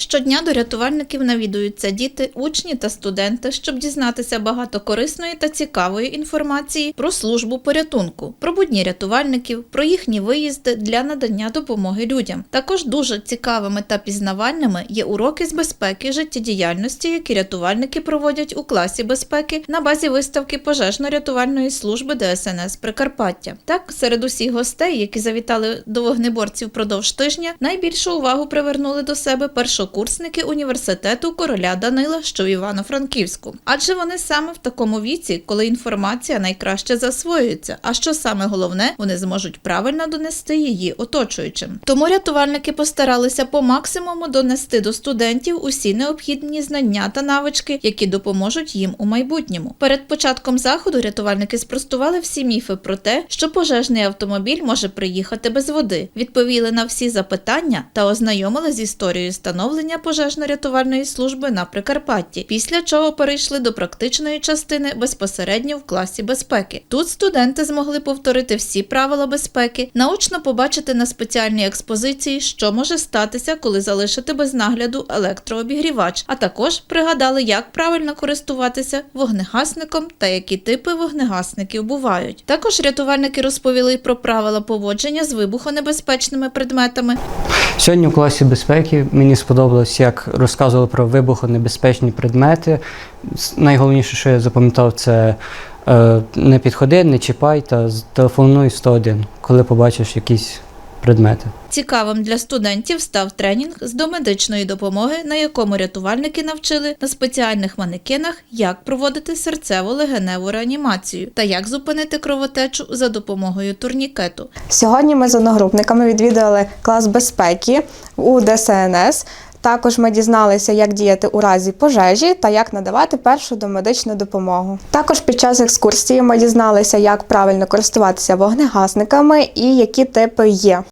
Щодня до рятувальників навідуються діти, учні та студенти, щоб дізнатися багато корисної та цікавої інформації про службу порятунку, про будні рятувальників, про їхні виїзди для надання допомоги людям. Також дуже цікавими та пізнавальними є уроки з безпеки життєдіяльності, які рятувальники проводять у класі безпеки на базі виставки пожежно-рятувальної служби ДСНС Прикарпаття. Так, серед усіх гостей, які завітали до вогнеборців продовж тижня, найбільшу увагу привернули до себе першокурсники університету короля Данила, що в Івано-Франківську. Адже вони саме в такому віці, коли інформація найкраще засвоюється. А що саме головне, вони зможуть правильно донести її оточуючим. Тому рятувальники постаралися по максимуму донести до студентів усі необхідні знання та навички, які допоможуть їм у майбутньому. Перед початком заходу рятувальники спростували всі міфи про те, що пожежний автомобіль може приїхати без води, відповіли на всі запитання та ознайомили з історією становлення пожежно-рятувальної служби на Прикарпатті. Після чого перейшли до практичної частини безпосередньо в класі безпеки. Тут студенти змогли повторити всі правила безпеки, наочно побачити на спеціальній експозиції, що може статися, коли залишити без нагляду електрообігрівач, а також пригадали, як правильно користуватися вогнегасником та які типи вогнегасників бувають. Також рятувальники розповіли про правила поводження з вибухонебезпечними предметами, Сьогодні в класі безпеки мені сподобалось, як розказували про вибухонебезпечні предмети. Найголовніше, що я запам'ятав, це е, не підходи, не чіпай та телефонуй 101, коли побачиш якісь предмети. Цікавим для студентів став тренінг з домедичної допомоги, на якому рятувальники навчили на спеціальних манекенах, як проводити серцево-легеневу реанімацію та як зупинити кровотечу за допомогою турнікету. Сьогодні ми з одногрупниками відвідали клас безпеки у ДСНС. Також ми дізналися, як діяти у разі пожежі та як надавати першу домедичну допомогу. Також під час екскурсії ми дізналися, як правильно користуватися вогнегасниками і які типи є.